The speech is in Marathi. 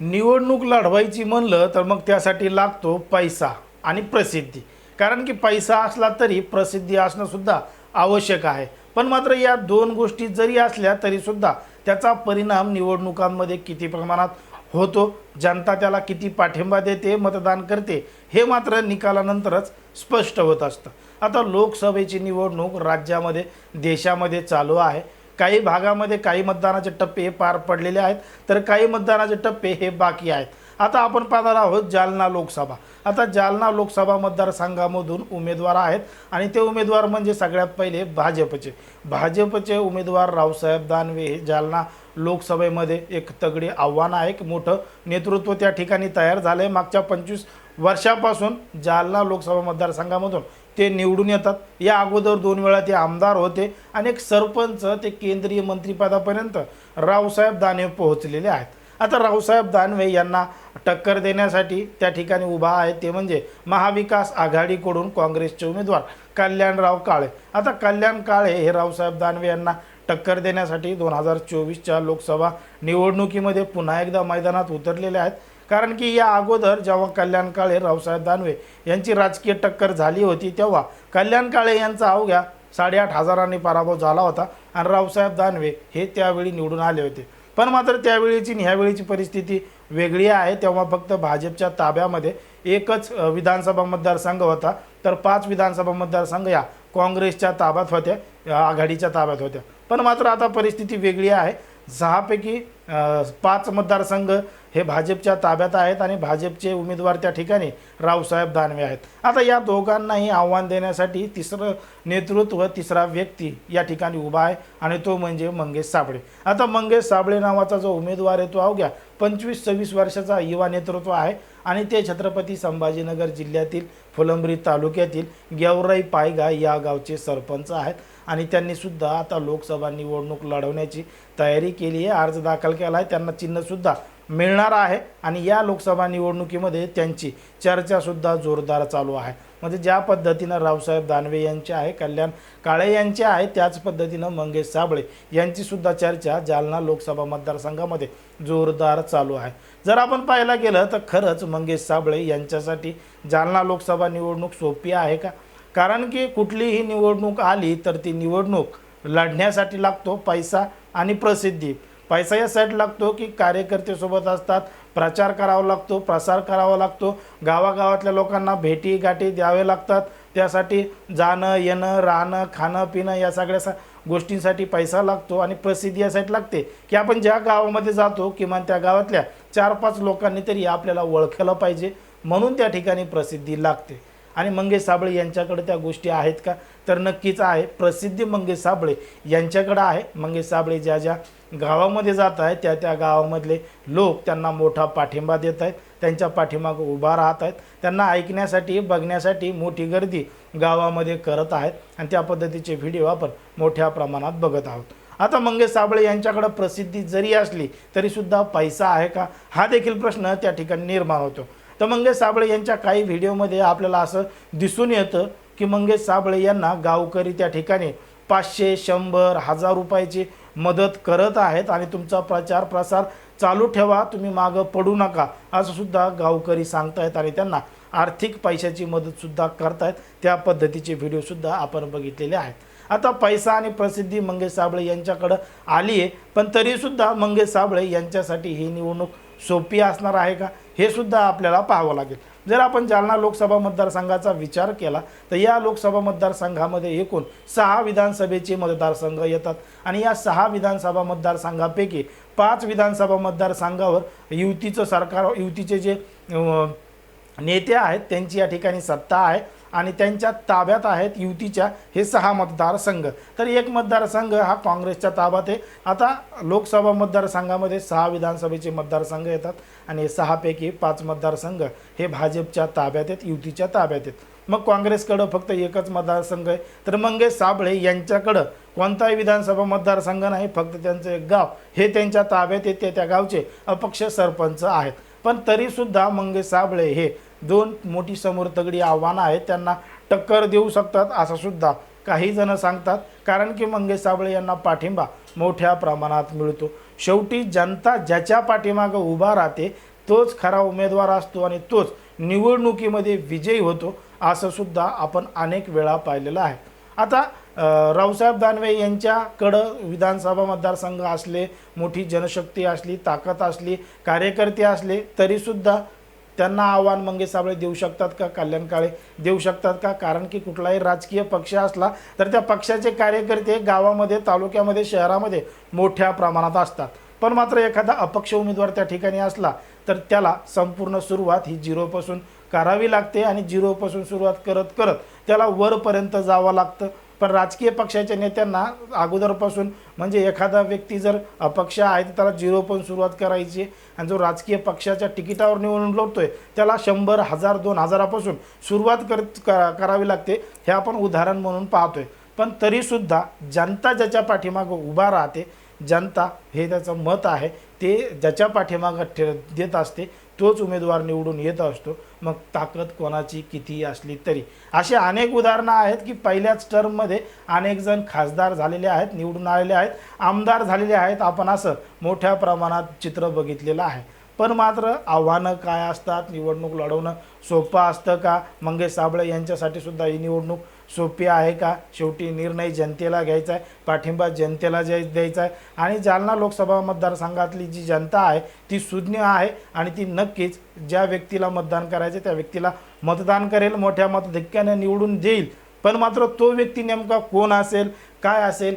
निवडणूक लढवायची म्हणलं तर मग त्यासाठी लागतो पैसा आणि प्रसिद्धी. कारण की पैसा असला तरी प्रसिद्धी असणंसुद्धा आवश्यक आहे. पण मात्र या दोन गोष्टी जरी असल्या तरीसुद्धा त्याचा परिणाम निवडणुकांमध्ये किती प्रमाणात होतो जनता त्याला किती पाठिंबा देते मतदान करते हे मात्र निकालानंतरच स्पष्ट होत असतं. आता लोकसभेची निवडणूक राज्यामध्ये देशामध्ये चालू आहे. काही भागामध्ये काही मतदानाचे टप्पे हे पार पडलेले आहेत तर काही मतदानाचे टप्पे हे बाकी आहेत. आता आपण पाहणार आहोत जालना लोकसभा. आता जालना लोकसभा मतदारसंघामधून उमेदवार आहेत आणि ते उमेदवार म्हणजे सगळ्यात पहिले भाजपचे. भाजपचे उमेदवार रावसाहेब दानवे हे जालना लोकसभेमध्ये एक तगडी आव्हान आहे एक मोठं नेतृत्व त्या ठिकाणी तयार झालं आहे मागच्या पंचवीस वर्षापासून जालना लोकसभा मतदारसंघामधून ते निवडून येतात. या अगोदर दोन वेळा ते आमदार होते आणि एक सरपंच ते केंद्रीय मंत्रिपदापर्यंत रावसाहेब दानवे पोहोचलेले आहेत. आता रावसाहेब दानवे यांना टक्कर देण्यासाठी त्या ठिकाणी उभा आहे. ते म्हणजे महाविकास आघाडीकडून काँग्रेसचे उमेदवार कल्याणराव काळे. आता कल्याण काळे हे रावसाहेब दानवे यांना टक्कर देण्यासाठी दोन हजार चोवीसच्या लोकसभा निवडणुकीमध्ये पुन्हा एकदा मैदानात उतरलेले आहेत. कारण की या अगोदर जेव्हा कल्याण काळे रावसाहेब दानवे यांची राजकीय टक्कर झाली होती तेव्हा कल्याण काळे यांचा अवघ्या साडेआठ हजारांनी पराभव झाला होता आणि रावसाहेब दानवे हे त्यावेळी निवडून आले होते. पण मात्र त्यावेळीची आणि ह्यावेळीची परिस्थिती वेगळी आहे. तेव्हा फक्त भाजपच्या ताब्यामध्ये एकच विधानसभा मतदारसंघ होता. तर पाच विधानसभा मतदारसंघ या काँग्रेसच्या ताब्यात होत्या आघाडीच्या ताब्यात होत्या. पण मात्र आता परिस्थिती वेगळी आहे. सहापैकी पाच मतदारसंघ हे भाजपच्या ताब्यात आहेत आणि भाजपचे उमेदवार त्या ठिकाणी रावसाहेब दानवे आहेत. आता या दोघांनाही आव्हान देण्यासाठी तिसरं नेतृत्व तिसरा व्यक्ती या ठिकाणी उभा आहे आणि तो म्हणजे मंगेश साबळे. आता मंगेश साबळे नावाचा जो उमेदवार आहे तो अवघ्या पंचवीस सव्वीस वर्षाचा युवा नेतृत्व आहे आणि ते छत्रपती संभाजीनगर जिल्ह्यातील फुलंब्री तालुक्यातील गेवराई पायगा या गावचे सरपंच आहेत. आणि त्यांनी सुद्धा आता लोकसभा निवडणूक लढवण्याची तयारी केली आहे. अर्ज दाखल केला आहे. त्यांना चिन्हसुद्धा मिळणार आहे. आणि या लोकसभा निवडणुकीमध्ये त्यांची चर्चासुद्धा जोरदार चालू आहे. म्हणजे ज्या पद्धतीनं रावसाहेब दानवे यांचे आहे कल्याण काळे यांचे आहे त्याच पद्धतीनं मंगेश साबळे यांचीसुद्धा चर्चा जालना लोकसभा मतदारसंघामध्ये जोरदार चालू आहे. जर आपण पाहायला गेलं तर खरंच मंगेश साबळे यांच्यासाठी जालना लोकसभा निवडणूक सोपी आहे का? कारण की कुठलीही निवडणूक आली तर ती निवडणूक लढण्यासाठी लागतो पैसा आणि प्रसिद्धी. पैसा यासाठी लागतो की कार्यकर्तेसोबत असतात प्रचार करावा लागतो प्रसार करावा लागतो. गावागावातल्या लोकांना भेटी गाठी द्यावे लागतात. त्यासाठी जाणं येणं राहणं खाणं पिणं या सगळ्या सा गोष्टींसाठी पैसा लागतो आणि प्रसिद्धी यासाठी लागते. की आपण ज्या गावामध्ये जातो किमान त्या गावातल्या चार पाच लोकांनी तरी आपल्याला ओळखायला पाहिजे. म्हणून त्या ठिकाणी प्रसिद्धी लागते. आणि मंगेश साबळे यांच्याकडे त्या गोष्टी आहेत का? तर नक्कीच आहे. प्रसिद्धी मंगेश साबळे यांच्याकडे आहे. मंगेश साबळे ज्या ज्या गावामध्ये जात आहेत त्या त्या गावामधले लोक त्यांना मोठा पाठिंबा देत आहेत. त्यांच्या पाठीमागं उभा राहत आहेत. त्यांना ऐकण्यासाठी बघण्यासाठी मोठी गर्दी गावामध्ये करत आहेत. आणि त्या पद्धतीचे व्हिडिओ आपण मोठ्या प्रमाणात बघत आहोत. आता मंगेश साबळे यांच्याकडं प्रसिद्धी जरी असली तरीसुद्धा पैसा आहे का? हा देखील प्रश्न त्या ठिकाणी निर्माण होतो. तर मंगेश साबळे यांच्या काही व्हिडिओमध्ये आपल्याला असं दिसून येतं की मंगेश साबळे यांना गावकरी त्या ठिकाणी पाचशे शंभर हजार रुपयाची मदत करत आहेत आणि तुमचा प्रचार प्रसार चालू ठेवा तुम्ही मागं पडू नका असं सुद्धा गावकरी सांगतायत आणि त्यांना आर्थिक पैशाची मदतसुद्धा करतायत. त्या पद्धतीचे व्हिडिओसुद्धा आपण बघितलेले आहेत. आता पैसा आणि प्रसिद्धी मंगेश साबळे यांच्याकडं आली आहे पण तरीसुद्धा मंगेश साबळे यांच्यासाठी ही निवडणूक सोपी असणार आहे का? हे सुद्धा आपल्याला पाहावं लागेल. जर आपण जालना लोकसभा मतदारसंघाचा विचार केला तर या लोकसभा मतदारसंघामध्ये एकूण सहा विधानसभेचे मतदारसंघ येतात. आणि या सहा विधानसभा मतदारसंघापैकी पाच विधानसभा मतदारसंघावर युतीचं सरकार युतीचे जे नेते आहेत त्यांची या ठिकाणी सत्ता आहे आणि त्यांच्या ताब्यात आहेत युतीच्या हे सहा मतदारसंघ. तर एक मतदारसंघ हा काँग्रेसच्या ताब्यात आहे. आता लोकसभा मतदारसंघामध्ये सहा विधानसभेचे मतदारसंघ येतात आणि हे सहापैकी पाच मतदारसंघ हे भाजपच्या ताब्यात आहेत युतीच्या ताब्यात आहेत. मग काँग्रेसकडं फक्त एकच मतदारसंघ आहे. तर मंगेश साबळे यांच्याकडं कोणताही विधानसभा मतदारसंघ नाही फक्त त्यांचं एक गाव. हे त्यांच्या ताब्यात येते त्या गावचे अपक्ष सरपंच आहेत. पण तरीसुद्धा मंगेश साबळे हे दोन मोठी समोर तगडी आव्हानं आहेत त्यांना टक्कर देऊ शकतात असं सुद्धा काही जण सांगतात. कारण की मंगेश साबळे यांना पाठिंबा मोठ्या प्रमाणात मिळतो. शेवटी जनता ज्याच्या पाठीमागं उभा राहते तोच खरा उमेदवार असतो आणि तोच निवडणुकीमध्ये विजयी होतो असं सुद्धा आपण अनेक वेळा पाहिलेलं आहे. आता रावसाहेब दानवे यांच्याकडं विधानसभा मतदारसंघ असले मोठी जनशक्ती असली ताकद असली कार्यकर्ते असले तरीसुद्धा त्यांना आव्हान मंगेश साबळे देऊ शकतात का? कल्याण काळे देऊ शकतात का? कारण की कुठलाही राजकीय पक्ष असला तर त्या पक्षाचे कार्यकर्ते गावामध्ये तालुक्यामध्ये शहरामध्ये मोठ्या प्रमाणात असतात. पण मात्र एखादा अपक्ष उमेदवार त्या ठिकाणी असला तर त्याला संपूर्ण सुरुवात ही झिरोपासून करावी लागते आणि झिरोपासून सुरुवात करत करत त्याला वरपर्यंत जावं लागतं. पण राजकीय पक्षाच्या नेत्यांना अगोदरपासून म्हणजे एखादा व्यक्ती जर अपक्ष आहे तर त्याला झिरो सुरुवात करायची आणि जो राजकीय पक्षाच्या तिकिटावर निवडून लढतोय त्याला शंभर हजार दोन हजारापासून सुरुवात कर करावी लागते हे आपण उदाहरण म्हणून पाहतोय. पण तरीसुद्धा जनता ज्याच्या पाठीमागं उभा राहते जनता हे त्याचं मत आहे ते ज्याच्या पाठीमागं ठे देत असते तोच उमेदवार निवडून येत असतो. मग ताकद कोणाची किती असली तरी. अशी अनेक उदाहरणं आहेत की पहिल्याच टर्ममध्ये अनेक जण खासदार झालेले आहेत निवडून आलेले आहेत आमदार झालेले आहेत. आपण असं मोठ्या प्रमाणात चित्र बघितलेलं आहे. पण मात्र आव्हानं काय असतात? निवडणूक लढवणं सोपं असतं का? मंगेश साबळे यांच्यासाठी सुद्धा ही निवडणूक सोपी आहे का? शेवटी निर्णय जनतेला घ्यायचा आहे पाठिंबा जनतेला जे द्यायचा आहे. आणि जालना लोकसभा मतदारसंघातली जी जनता आहे ती सुज्ञ आहे आणि ती नक्कीच ज्या व्यक्तीला मतदान करायचे त्या व्यक्तीला मतदान करेल मोठ्या मतधिक्याने निवडून देईल. पण मात्र तो व्यक्ती नेमका कोण असेल? काय असेल?